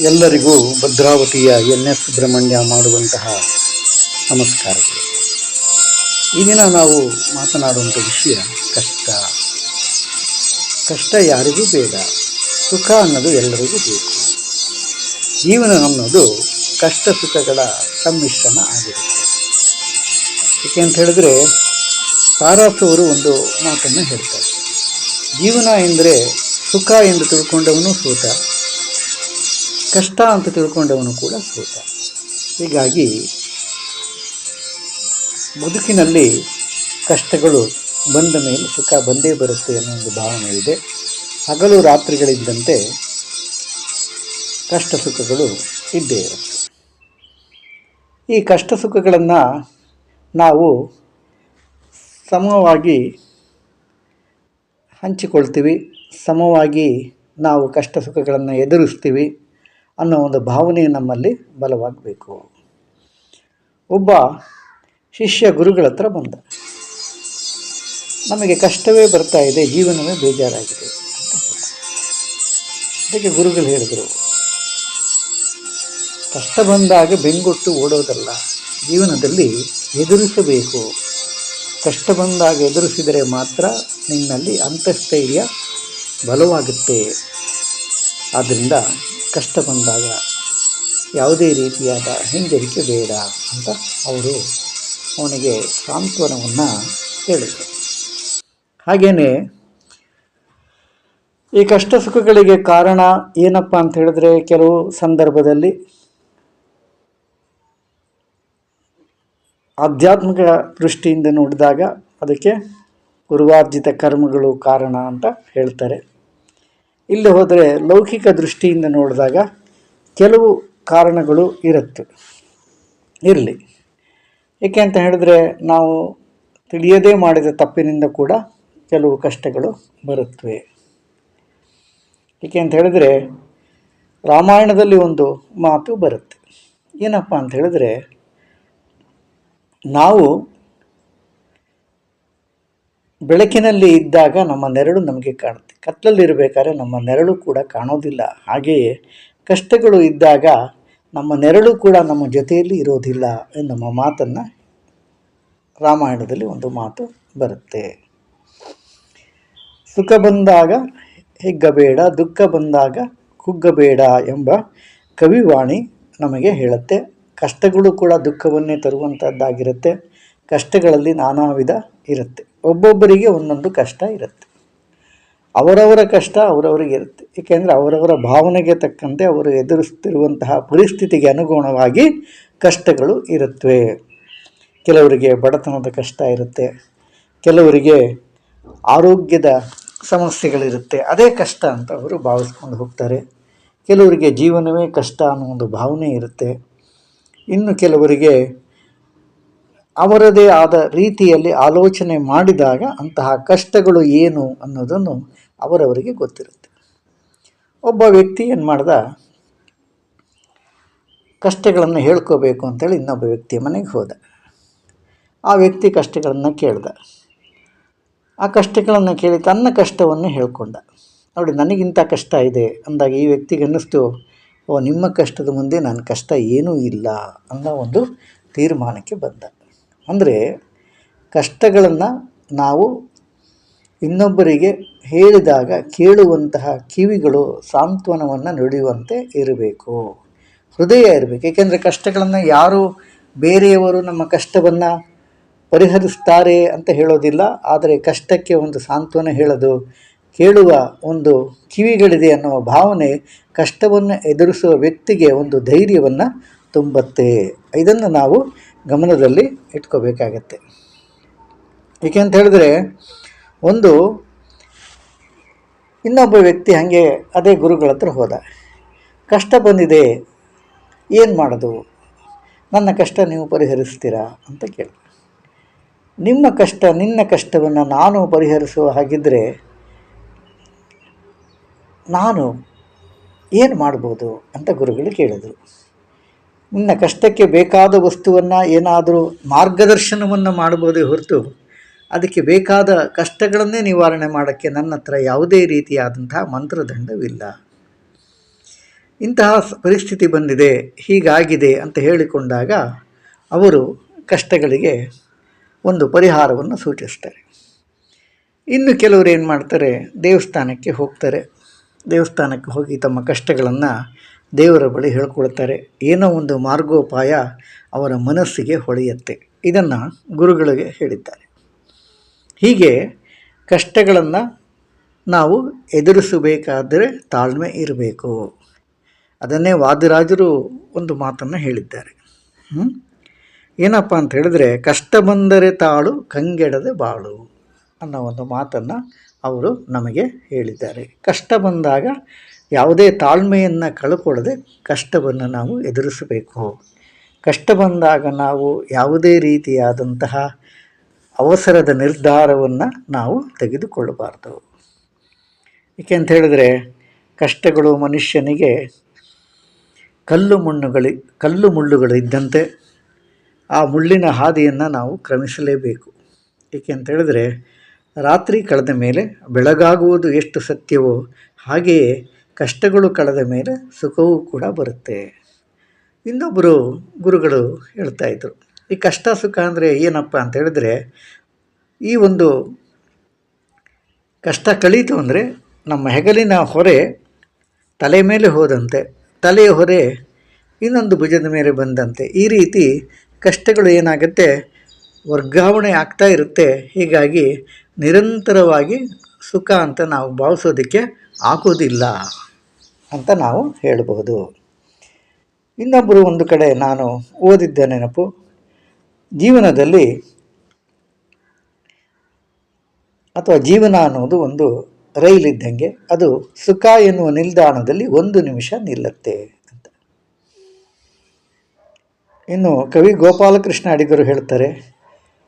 ಎಲ್ಲರಿಗೂ ಭದ್ರಾವತಿಯ N S Subrahmanya ಮಾಡುವಂತಹ ನಮಸ್ಕಾರಗಳು. ಈ ದಿನ ನಾವು ಮಾತನಾಡುವಂಥ ವಿಷಯ ಕಷ್ಟ. ಕಷ್ಟ ಯಾರಿಗೂ ಬೇಡ, ಸುಖ ಅನ್ನೋದು ಎಲ್ಲರಿಗೂ ಬೇಕು. ಜೀವನ ಅನ್ನೋದು ಕಷ್ಟ ಸುಖಗಳ ಸಮ್ಮಿಶ್ರಣ ಆಗಿರುತ್ತೆ. ಏಕೆ ಅಂತ ಹೇಳಿದ್ರೆ ತಾರಾಸವರು ಒಂದು ಮಾತನ್ನು ಹೇಳ್ತಾರೆ. ಜೀವನ ಎಂದರೆ ಸುಖ ಎಂದು ತಿಳ್ಕೊಂಡವನು ಸೋತ ಕಷ್ಟ ಅಂತ ತಿಳ್ಕೊಂಡವನು ಕೂಡ ಸೋತ ಹೀಗಾಗಿ ಬದುಕಿನಲ್ಲಿ ಕಷ್ಟಗಳು ಬಂದ ಮೇಲೆ ಸುಖ ಬಂದೇ ಬರುತ್ತೆ ಅನ್ನೋ ಒಂದು ಭಾವನೆ ಇದೆ. ಹಗಲು ರಾತ್ರಿಗಳಿದ್ದಂತೆ ಕಷ್ಟ ಸುಖಗಳು ಇದ್ದೇ ಇರುತ್ತೆ. ಈ ಕಷ್ಟ ಸುಖಗಳನ್ನು ನಾವು ಸಮವಾಗಿ ಹಂಚಿಕೊಳ್ತೀವಿ, ಸಮವಾಗಿ ನಾವು ಕಷ್ಟ ಸುಖಗಳನ್ನು ಎದುರಿಸ್ತೀವಿ. ಅನ್ನೋ ಒಂದು ಭಾವನೆ ನಮ್ಮಲ್ಲಿ ಬಲವಾಗಬೇಕು. ಒಬ್ಬ ಶಿಷ್ಯ ಗುರುಗಳ ಹತ್ರ ಬಂದ. ನಮಗೆ ಕಷ್ಟವೇ ಬರ್ತಾ ಇದೆ, ಜೀವನವೇ ಬೇಜಾರಾಗಿದೆ ಅದಕ್ಕೆ ಗುರುಗಳು ಹೇಳಿದರು, ಕಷ್ಟ ಬಂದಾಗ ಬೆಂಗೊಟ್ಟು ಓಡೋದಲ್ಲ, ಜೀವನದಲ್ಲಿ ಎದುರಿಸಬೇಕು. ಕಷ್ಟ ಬಂದಾಗ ಎದುರಿಸಿದರೆ ಮಾತ್ರ ನಿನ್ನಲ್ಲಿ ಅಂತಸ್ಥೈರ್ಯ ಬಲವಾಗುತ್ತೆ. ಆದ್ದರಿಂದ ಕಷ್ಟ ಬಂದಾಗ ಯಾವುದೇ ರೀತಿಯಾದ ಹಿಂಜರಿಕೆ ಬೇಡ ಅಂತ ಅವರು ಅವನಿಗೆ ಸಾಂತ್ವನವನ್ನು ಹೇಳಿದರು ಹಾಗೆಯೇ ಈ ಕಷ್ಟ ಸುಖಗಳಿಗೆ ಕಾರಣ ಏನಪ್ಪ ಅಂತ ಹೇಳಿದ್ರೆ ಕೆಲವು ಸಂದರ್ಭದಲ್ಲಿ ಆಧ್ಯಾತ್ಮಿಕ ದೃಷ್ಟಿಯಿಂದ ನೋಡಿದಾಗ ಅದಕ್ಕೆ ಪೂರ್ವಾರ್ಜಿತ ಕರ್ಮಗಳು ಕಾರಣ ಅಂತ ಹೇಳ್ತಾರೆ. ಇಲ್ಲಿ ಹೋದರೆ ಲೌಕಿಕ ದೃಷ್ಟಿಯಿಂದ ನೋಡಿದಾಗ ಕೆಲವು ಕಾರಣಗಳು ಇರುತ್ತೆ. ಇರಲಿ. ಏಕೆ ಅಂತ ಹೇಳಿದ್ರೆ ನಾವು ತಿಳಿಯದೇ ಮಾಡಿದ ತಪ್ಪಿನಿಂದ ಕೂಡ ಕೆಲವು ಕಷ್ಟಗಳು ಬರುತ್ತವೆ ಏಕೆ ಅಂತ ಹೇಳಿದ್ರೆ ರಾಮಾಯಣದಲ್ಲಿ ಒಂದು ಮಾತು ಬರುತ್ತೆ. ಏನಪ್ಪ ಅಂತ ಹೇಳಿದ್ರೆ ನಾವು ಬೆಳಕಿನಲ್ಲಿ ಇದ್ದಾಗ ನಮ್ಮ ನೆರಳು ನಮಗೆ ಕಾಣುತ್ತೆ. ಕತ್ತಲಲ್ಲಿರಬೇಕಾದ್ರೆ ನಮ್ಮ ನೆರಳು ಕೂಡ ಕಾಣೋದಿಲ್ಲ. ಹಾಗೆಯೇ ಕಷ್ಟಗಳು ಇದ್ದಾಗ ನಮ್ಮ ನೆರಳು ಕೂಡ ನಮ್ಮ ಜೊತೆಯಲ್ಲಿ ಇರೋದಿಲ್ಲ ಎನ್ನುವ ಮಾತನ್ನು ರಾಮಾಯಣದಲ್ಲಿ ಒಂದು ಮಾತು ಬರುತ್ತೆ. ಸುಖ ಬಂದಾಗ ಹೆಗ್ಗಬೇಡ, ದುಃಖ ಬಂದಾಗ ಕುಗ್ಗಬೇಡ ಎಂಬ ಕವಿವಾಣಿ ನಮಗೆ ಹೇಳುತ್ತೆ. ಕಷ್ಟಗಳು ಕೂಡ ದುಃಖವನ್ನೇ ತರುವಂಥದ್ದಾಗಿರುತ್ತೆ ಕಷ್ಟಗಳಲ್ಲಿ ನಾನಾ ವಿಧ ಇರುತ್ತೆ. ಒಬ್ಬೊಬ್ಬರಿಗೆ ಒಂದೊಂದು ಕಷ್ಟ ಇರುತ್ತೆ. ಅವರವರ ಕಷ್ಟ ಅವರವರಿಗೆ ಇರುತ್ತೆ. ಏಕೆಂದರೆ ಅವರವರ ಭಾವನೆಗೆ ತಕ್ಕಂತೆ ಅವರು ಎದುರಿಸ್ತಿರುವಂತಹ ಪರಿಸ್ಥಿತಿಗೆ ಅನುಗುಣವಾಗಿ ಕಷ್ಟಗಳು ಇರುತ್ತವೆ ಕೆಲವರಿಗೆ ಬಡತನದ ಕಷ್ಟ ಇರುತ್ತೆ. ಕೆಲವರಿಗೆ ಆರೋಗ್ಯದ ಸಮಸ್ಯೆಗಳಿರುತ್ತೆ. ಅದೇ ಕಷ್ಟ ಅಂತ ಅವರು ಭಾವಿಸ್ಕೊಂಡು ಹೋಗ್ತಾರೆ. ಕೆಲವರಿಗೆ ಜೀವನವೇ ಕಷ್ಟ ಅನ್ನೋ ಒಂದು ಭಾವನೆ ಇರುತ್ತೆ. ಇನ್ನು ಕೆಲವರಿಗೆ ಅವರದೇ ಆದ ರೀತಿಯಲ್ಲಿ ಆಲೋಚನೆ ಮಾಡಿದಾಗ ಅಂತಹ ಕಷ್ಟಗಳು ಏನು ಅನ್ನೋದನ್ನು ಅವರವರಿಗೆ ಗೊತ್ತಿರುತ್ತೆ. ಒಬ್ಬ ವ್ಯಕ್ತಿ ಏನು ಮಾಡ್ದ? ಕಷ್ಟಗಳನ್ನು ಹೇಳ್ಕೋಬೇಕು ಅಂತೇಳಿ ಇನ್ನೊಬ್ಬ ವ್ಯಕ್ತಿಯ ಮನೆಗೆ ಹೋದ. ಆ ವ್ಯಕ್ತಿ ಕಷ್ಟಗಳನ್ನು ಕೇಳ್ದ. ಆ ಕಷ್ಟಗಳನ್ನು ಕೇಳಿ ತನ್ನ ಕಷ್ಟವನ್ನು ಹೇಳ್ಕೊಂಡ. ನೋಡಿ, ನನಗಿಂತ ಕಷ್ಟ ಇದೆ ಅಂದಾಗ ಈ ವ್ಯಕ್ತಿಗೆ ಅನ್ನಿಸ್ತು, ಓ, ನಿಮ್ಮ ಕಷ್ಟದ ಮುಂದೆ ನನ್ನ ಕಷ್ಟ ಏನೂ ಇಲ್ಲ ಅನ್ನೋ ಒಂದು ತೀರ್ಮಾನಕ್ಕೆ ಬಂದ. ಅಂದರೆ ಕಷ್ಟಗಳನ್ನು ನಾವು ಇನ್ನೊಬ್ಬರಿಗೆ ಹೇಳಿದಾಗ ಕೇಳುವಂತಹ ಕಿವಿಗಳು ಸಾಂತ್ವನವನ್ನು ನುಡಿಯುವಂತೆ ಇರಬೇಕು. ಹೃದಯ ಇರಬೇಕು. ಏಕೆಂದರೆ ಕಷ್ಟಗಳನ್ನು ಯಾರು ಬೇರೆಯವರು ನಮ್ಮ ಕಷ್ಟವನ್ನು ಪರಿಹರಿಸ್ತಾರೆ ಅಂತ ಹೇಳೋದಿಲ್ಲ. ಆದರೆ ಕಷ್ಟಕ್ಕೆ ಒಂದು ಸಾಂತ್ವನ ಹೇಳೋದು, ಕೇಳುವ ಒಂದು ಕಿವಿಗಳಿದೆ ಅನ್ನುವ ಭಾವನೆ ಕಷ್ಟವನ್ನು ಎದುರಿಸುವ ವ್ಯಕ್ತಿಗೆ ಒಂದು ಧೈರ್ಯವನ್ನು ತುಂಬುತ್ತೆ ಇದನ್ನು ನಾವು ಗಮನದಲ್ಲಿ ಇಟ್ಕೋಬೇಕಾಗತ್ತೆ. ಏಕೆ ಅಂತ ಹೇಳಿದ್ರೆ, ಒಂದು, ಇನ್ನೊಬ್ಬ ವ್ಯಕ್ತಿ ಹಾಗೆ ಅದೇ ಗುರುಗಳ ಹತ್ರ ಹೋದ. ಕಷ್ಟ ಬಂದಿದೆ, ಏನು ಮಾಡೋದು? ನನ್ನ ಕಷ್ಟ ನೀವು ಪರಿಹರಿಸ್ತೀರಾ ಅಂತ ಕೇಳಿ ನಿಮ್ಮ ಕಷ್ಟ, ನಿನ್ನ ಕಷ್ಟವನ್ನು ನಾನು ಪರಿಹರಿಸುವ ಹಾಗಿದ್ದರೆ ನಾನು ಏನು ಮಾಡ್ಬೋದು ಅಂತ ಗುರುಗಳು ಕೇಳಿದರು. ನಿನ್ನ ಕಷ್ಟಕ್ಕೆ ಬೇಕಾದ ವಸ್ತುವನ್ನು ಏನಾದರೂ ಮಾರ್ಗದರ್ಶನವನ್ನು ಮಾಡ್ಬೋದೇ ಹೊರತು ಅದಕ್ಕೆ ಬೇಕಾದ ಕಷ್ಟಗಳನ್ನೇ ನಿವಾರಣೆ ಮಾಡೋಕ್ಕೆ ನನ್ನ ಹತ್ರ ಯಾವುದೇ ರೀತಿಯಾದಂತಹ ಮಂತ್ರದಂಡವಿಲ್ಲ. ಇಂತಹ ಪರಿಸ್ಥಿತಿ ಬಂದಿದೆ, ಹೀಗಾಗಿದೆ ಅಂತ ಹೇಳಿಕೊಂಡಾಗ ಅವರು ಕಷ್ಟಗಳಿಗೆ ಒಂದು ಪರಿಹಾರವನ್ನು ಸೂಚಿಸ್ತಾರೆ. ಇನ್ನು ಕೆಲವರು ಏನು ಮಾಡ್ತಾರೆ ದೇವಸ್ಥಾನಕ್ಕೆ ಹೋಗ್ತಾರೆ. ದೇವಸ್ಥಾನಕ್ಕೆ ಹೋಗಿ ತಮ್ಮ ಕಷ್ಟಗಳನ್ನು ದೇವರ ಬಳಿ ಹೇಳ್ಕೊಳ್ತಾರೆ. ಏನೋ ಒಂದು ಮಾರ್ಗೋಪಾಯ ಅವರ ಮನಸ್ಸಿಗೆ ಹೊಳೆಯುತ್ತೆ. ಇದನ್ನು ಗುರುಗಳಿಗೆ ಹೇಳಿದ್ದಾರೆ. ಹೀಗೆ ಕಷ್ಟಗಳನ್ನು ನಾವು ಎದುರಿಸಬೇಕಾದರೆ ತಾಳ್ಮೆ ಇರಬೇಕು. ಅದನ್ನೇ ವಾದಿರಾಜರು ಒಂದು ಮಾತನ್ನು ಹೇಳಿದ್ದಾರೆ? ಏನಪ್ಪ ಅಂತ ಹೇಳಿದ್ರೆ, ಕಷ್ಟ ಬಂದರೆ ತಾಳು, ಕಂಗೆಡದೆ ಬಾಳು ಅನ್ನೋ ಒಂದು ಮಾತನ್ನು ಅವರು ನಮಗೆ ಹೇಳಿದ್ದಾರೆ. ಕಷ್ಟ ಬಂದಾಗ ಯಾವುದೇ ತಾಳ್ಮೆಯನ್ನು ಕಳ್ಕೊಳ್ಳದೆ ಕಷ್ಟವನ್ನು ನಾವು ಎದುರಿಸಬೇಕು. ಕಷ್ಟ ಬಂದಾಗ ನಾವು ಯಾವುದೇ ರೀತಿಯಾದಂತಹ ಅವಸರದ ನಿರ್ಧಾರವನ್ನು ನಾವು ತೆಗೆದುಕೊಳ್ಳಬಾರ್ದು. ಏಕೆ ಅಂತ ಹೇಳಿದ್ರೆ, ಕಷ್ಟಗಳು ಮನುಷ್ಯನಿಗೆ ಕಲ್ಲು ಮಣ್ಣುಗಳಿ, ಕಲ್ಲು ಮುಳ್ಳುಗಳು ಇದ್ದಂತೆ ಆ ಮುಳ್ಳಿನ ಹಾದಿಯನ್ನು ನಾವು ಕ್ರಮಿಸಲೇಬೇಕು. ಏಕೆ ಅಂತ ಹೇಳಿದ್ರೆ ರಾತ್ರಿ ಕಳೆದ ಮೇಲೆ ಬೆಳಗಾಗುವುದು ಎಷ್ಟು ಸತ್ಯವೋ ಹಾಗೆಯೇ ಕಷ್ಟಗಳು ಕಳೆದ ಮೇಲೆ ಸುಖವೂ ಕೂಡ ಬರುತ್ತೆ. ಇನ್ನೊಬ್ಬರು ಗುರುಗಳು ಹೇಳ್ತಾ ಇದ್ರು, ಈ ಕಷ್ಟ ಸುಖ ಅಂದರೆ ಏನಪ್ಪ ಅಂತ ಹೇಳಿದ್ರೆ, ಈ ಒಂದು ಕಷ್ಟ ಕಳೀತು ಅಂದರೆ ನಮ್ಮ ಹೆಗಲಿನ ಹೊರೆ ತಲೆ ಮೇಲೆ ಹೋದಂತೆ, ತಲೆಯ ಹೊರೆ ಇನ್ನೊಂದು ಭುಜದ ಮೇಲೆ ಬಂದಂತೆ, ಈ ರೀತಿ ಕಷ್ಟಗಳು ಏನಾಗುತ್ತೆ, ವರ್ಗಾವಣೆ ಆಗ್ತಾ ಇರುತ್ತೆ. ಹೀಗಾಗಿ ನಿರಂತರವಾಗಿ ಸುಖ ಅಂತ ನಾವು ಭಾವಿಸೋದಕ್ಕೆ ಆಗೋದಿಲ್ಲ ಅಂತ ನಾವು ಹೇಳಬಹುದು. ಇನ್ನೊಬ್ಬರು ಒಂದು ಕಡೆ ನಾನು ಓದಿದ್ದ ನೆನಪು, ಜೀವನದಲ್ಲಿ ಅಥವಾ ಜೀವನ ಅನ್ನೋದು ಒಂದು ರೈಲಿದ್ದಂಗೆ ಅದು ಸುಖ ಎನ್ನುವ ನಿಲ್ದಾಣದಲ್ಲಿ ಒಂದು ನಿಮಿಷ ನಿಲ್ಲುತ್ತೆ ಅಂತ. ಇನ್ನು ಕವಿ ಗೋಪಾಲಕೃಷ್ಣ ಅಡಿಗರು ಹೇಳ್ತಾರೆ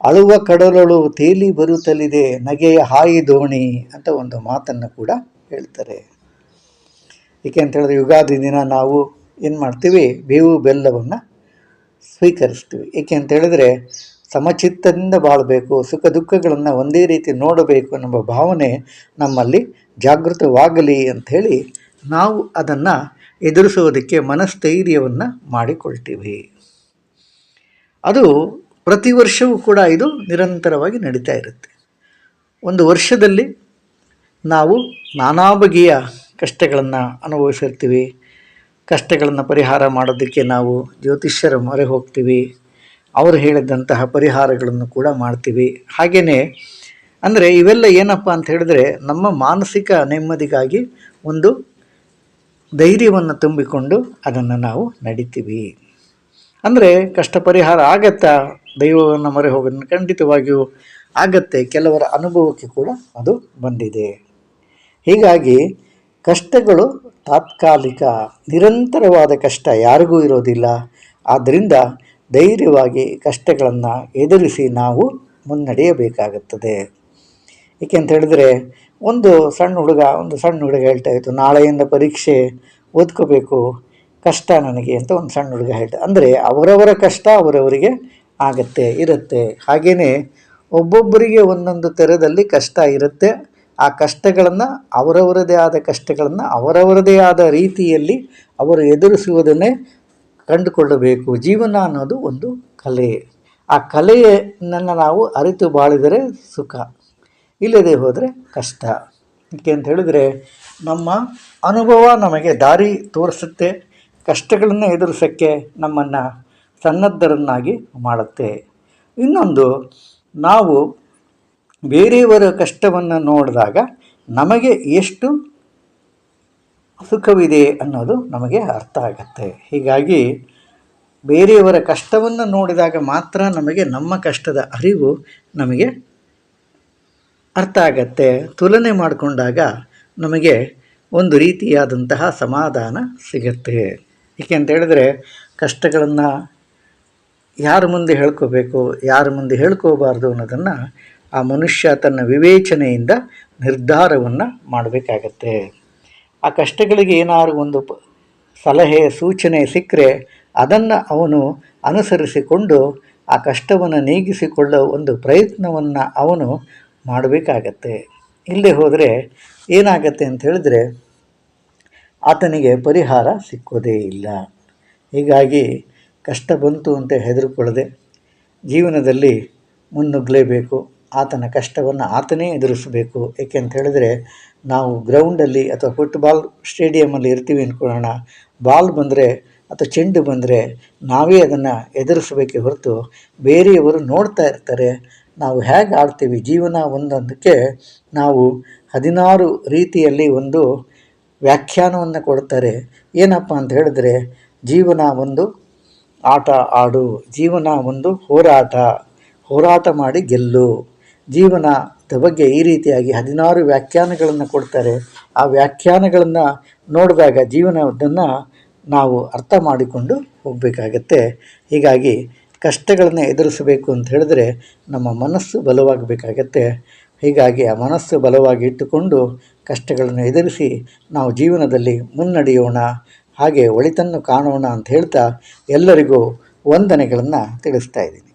ಅಳುವ ಕಡಲೊಳು ತೇಲಿ ಬರುತ್ತಲಿದೆ, ನಗೆಯ ಹಾಯಿ ದೋಣಿ ಅಂತ ಒಂದು ಮಾತನ್ನು ಕೂಡ ಹೇಳ್ತಾರೆ. ಏಕೆ ಅಂತ ಹೇಳಿದ್ರೆ ಯುಗಾದಿ ದಿನ ನಾವು ಏನು ಮಾಡ್ತೀವಿ? ಬೇವು ಬೆಲ್ಲವನ್ನು ಸ್ವೀಕರಿಸ್ತೀವಿ. ಏಕೆ ಅಂತ ಹೇಳಿದ್ರೆ ಸಮಚಿತ್ತದಿಂದ ಬಾಳಬೇಕು, ಸುಖ ದುಃಖಗಳನ್ನು ಒಂದೇ ರೀತಿ ನೋಡಬೇಕು ಎಂಬ ಭಾವನೆ ನಮ್ಮಲ್ಲಿ ಜಾಗೃತವಾಗಲಿ ಅಂಥೇಳಿ ನಾವು ಅದನ್ನು ಎದುರಿಸೋದಕ್ಕೆ ಮನಸ್ಥೈರ್ಯವನ್ನು ಮಾಡಿಕೊಳ್ತೀವಿ. ಅದು ಪ್ರತಿ ವರ್ಷವೂ ಕೂಡ ಇದು ನಿರಂತರವಾಗಿ ನಡೀತಾ ಇರುತ್ತೆ. ಒಂದು ವರ್ಷದಲ್ಲಿ ನಾವು ನಾನಾ ಬಗೆಯ ಕಷ್ಟಗಳನ್ನು ಅನುಭವಿಸಿರ್ತೀವಿ. ಕಷ್ಟಗಳನ್ನು ಪರಿಹಾರ ಮಾಡೋದಕ್ಕೆ ನಾವು ಜ್ಯೋತಿಷ್ಯರ ಮೊರೆ ಹೋಗ್ತೀವಿ. ಅವರು ಹೇಳಿದಂತಹ ಪರಿಹಾರಗಳನ್ನು ಕೂಡ ಮಾಡ್ತೀವಿ. ಹಾಗೆಯೇ ಅಂದರೆ ಇವೆಲ್ಲ ಏನಪ್ಪ ಅಂತ ಹೇಳಿದ್ರೆ ನಮ್ಮ ಮಾನಸಿಕ ನೆಮ್ಮದಿಗಾಗಿ ಒಂದು ಧೈರ್ಯವನ್ನು ತುಂಬಿಕೊಂಡು ಅದನ್ನು ನಾವು ನಡಿತೀವಿ. ಅಂದರೆ ಕಷ್ಟ ಪರಿಹಾರ ಆಗತ್ತಾ ದೈವವನ್ನು ಮೊರೆ ಹೋಗೋದನ್ನು ಖಂಡಿತವಾಗಿಯೂ ಆಗತ್ತೆ. ಕೆಲವರ ಅನುಭವಕ್ಕೆ ಕೂಡ ಅದು ಬಂದಿದೆ. ಹೀಗಾಗಿ ಕಷ್ಟಗಳು ತಾತ್ಕಾಲಿಕ, ನಿರಂತರವಾದ ಕಷ್ಟ ಯಾರಿಗೂ ಇರೋದಿಲ್ಲ. ಆದ್ದರಿಂದ ಧೈರ್ಯವಾಗಿ ಕಷ್ಟಗಳನ್ನು ಎದುರಿಸಿ ನಾವು ಮುನ್ನಡೆಯಬೇಕಾಗುತ್ತದೆ. ಏಕೆ ಅಂತ ಹೇಳಿದ್ರೆ, ಒಂದು ಸಣ್ಣ ಹುಡುಗ, ಒಂದು ಸಣ್ಣ ಹುಡುಗ ಹೇಳ್ತಾ ಇತ್ತು, ನಾಳೆಯಿಂದ ಪರೀಕ್ಷೆ ಓದ್ಕೋಬೇಕು. ಕಷ್ಟ ನನಗೆ ಅಂತ ಒಂದು ಸಣ್ಣ ಹುಡುಗ ಹೇಳ್ತಾ ಅಂದರೆ ಅವರವರ ಕಷ್ಟ ಅವರವರಿಗೆ ಆಗತ್ತೆ, ಇರುತ್ತೆ. ಹಾಗೆಯೇ ಒಬ್ಬೊಬ್ಬರಿಗೆ ಒಂದೊಂದು ತೆರದಲ್ಲಿ ಕಷ್ಟ ಇರುತ್ತೆ. ಆ ಕಷ್ಟಗಳನ್ನು ಅವರವರದೇ ಆದ ಕಷ್ಟಗಳನ್ನು ಅವರವರದೇ ಆದ ರೀತಿಯಲ್ಲಿ ಅವರು ಎದುರಿಸುವುದನ್ನೇ ಕಂಡುಕೊಳ್ಳಬೇಕು. ಜೀವನ ಅನ್ನೋದು ಒಂದು ಕಲೆ. ಆ ಕಲೆಯನ್ನು ನಾವು ಅರಿತು ಬಾಳಿದರೆ ಸುಖ, ಇಲ್ಲದೆ ಹೋದರೆ ಕಷ್ಟ. ಏಕೆ ಅಂತ ಹೇಳಿದರೆ ನಮ್ಮ ಅನುಭವ ನಮಗೆ ದಾರಿ ತೋರಿಸುತ್ತೆ. ಕಷ್ಟಗಳನ್ನು ಎದುರಿಸೋಕ್ಕೆ ನಮ್ಮನ್ನು ಸನ್ನದ್ಧರನ್ನಾಗಿ ಮಾಡುತ್ತೆ. ಇನ್ನೊಂದು, ನಾವು ಬೇರೆಯವರ ಕಷ್ಟವನ್ನು ನೋಡಿದಾಗ ನಮಗೆ ಎಷ್ಟು ಸುಖವಿದೆ ಅನ್ನೋದು ನಮಗೆ ಅರ್ಥ ಆಗುತ್ತೆ. ಹೀಗಾಗಿ ಬೇರೆಯವರ ಕಷ್ಟವನ್ನು ನೋಡಿದಾಗ ಮಾತ್ರ ನಮಗೆ ನಮ್ಮ ಕಷ್ಟದ ಅರಿವು ನಮಗೆ ಅರ್ಥ ಆಗತ್ತೆ. ತುಲನೆ ಮಾಡಿಕೊಂಡಾಗ ನಮಗೆ ಒಂದು ರೀತಿಯಾದಂತಹ ಸಮಾಧಾನ ಸಿಗತ್ತೆ. ಏಕೆ ಅಂತ ಹೇಳಿದ್ರೆ ಕಷ್ಟಗಳನ್ನು ಯಾರ ಮುಂದೆ ಹೇಳ್ಕೋಬೇಕು, ಯಾರ ಮುಂದೆ ಹೇಳ್ಕೋಬಾರ್ದು ಅನ್ನೋದನ್ನು ಆ ಮನುಷ್ಯ ತನ್ನ ವಿವೇಚನೆಯಿಂದ ನಿರ್ಧಾರವನ್ನು ಮಾಡಬೇಕಾಗತ್ತೆ. ಆ ಕಷ್ಟಗಳಿಗೆ ಏನಾದ್ರು ಒಂದು ಸಲಹೆ, ಸೂಚನೆ ಸಿಕ್ಕರೆ ಅದನ್ನು ಅವನು ಅನುಸರಿಸಿಕೊಂಡು ಆ ಕಷ್ಟವನ್ನು ನೀಗಿಸಿಕೊಳ್ಳೋ ಒಂದು ಪ್ರಯತ್ನವನ್ನು ಅವನು ಮಾಡಬೇಕಾಗತ್ತೆ. ಇಲ್ಲದೆ ಹೋದರೆ ಏನಾಗತ್ತೆ ಅಂತ ಹೇಳಿದ್ರೆ ಆತನಿಗೆ ಪರಿಹಾರ ಸಿಕ್ಕೋದೇ ಇಲ್ಲ. ಹೀಗಾಗಿ ಕಷ್ಟ ಬಂತು ಅಂತ ಹೆದರಿಕೊಳ್ಳದೆ ಜೀವನದಲ್ಲಿ ಮುನ್ನುಗ್ಗಲೇಬೇಕು. ಆತನ ಕಷ್ಟವನ್ನು ಆತನೇ ಎದುರಿಸಬೇಕು. ಏಕೆ ಅಂತ ಹೇಳಿದ್ರೆ ನಾವು ಗ್ರೌಂಡಲ್ಲಿ ಅಥವಾ ಫುಟ್ಬಾಲ್ ಸ್ಟೇಡಿಯಮಲ್ಲಿ ಇರ್ತೀವಿ ಅಂದ್ಕೊಳ್ಳೋಣ ಬಾಲ್ ಬಂದರೆ ಅಥವಾ ಚೆಂಡು ಬಂದರೆ ನಾವೇ ಅದನ್ನು ಎದುರಿಸಬೇಕೇ ಹೊರತು ಬೇರೆಯವರು ನೋಡ್ತಾ ಇರ್ತಾರೆ. ನಾವು ಹೇಗೆ ಆಡ್ತೀವಿ ಜೀವನ ಒಂದೊಂದಕ್ಕೆ ನಾವು ಹದಿನಾರು ರೀತಿಯಲ್ಲಿ ಒಂದು ವ್ಯಾಖ್ಯಾನವನ್ನು ಕೊಡ್ತಾರೆ. ಏನಪ್ಪ ಅಂತ ಹೇಳಿದ್ರೆ, ಜೀವನ ಒಂದು ಆಟ ಆಡು, ಜೀವನ ಒಂದು ಹೋರಾಟ ಹೋರಾಟ ಮಾಡಿ ಗೆಲ್ಲು. ಜೀವನದ ಬಗ್ಗೆ ಈ ರೀತಿಯಾಗಿ ಹದಿನಾರು ವ್ಯಾಖ್ಯಾನಗಳನ್ನು ಕೊಡ್ತಾರೆ. ಆ ವ್ಯಾಖ್ಯಾನಗಳನ್ನು ನೋಡಿದಾಗ ಜೀವನದನ್ನು ನಾವು ಅರ್ಥ ಮಾಡಿಕೊಂಡು ಹೋಗಬೇಕಾಗತ್ತೆ. ಹೀಗಾಗಿ ಕಷ್ಟಗಳನ್ನು ಎದುರಿಸಬೇಕು ಅಂತ ಹೇಳಿದ್ರೆ ನಮ್ಮ ಮನಸ್ಸು ಬಲವಾಗಬೇಕಾಗತ್ತೆ. ಹೀಗಾಗಿ ಆ ಮನಸ್ಸು ಬಲವಾಗಿ ಇಟ್ಟುಕೊಂಡು ಕಷ್ಟಗಳನ್ನು ಎದುರಿಸಿ ನಾವು ಜೀವನದಲ್ಲಿ ಮುನ್ನಡೆಯೋಣ, ಹಾಗೆ ಒಳಿತನ್ನು ಕಾಣೋಣ ಅಂತ ಹೇಳ್ತಾ ಎಲ್ಲರಿಗೂ ವಂದನೆಗಳನ್ನು ತಿಳಿಸ್ತಾ ಇದ್ದೀನಿ.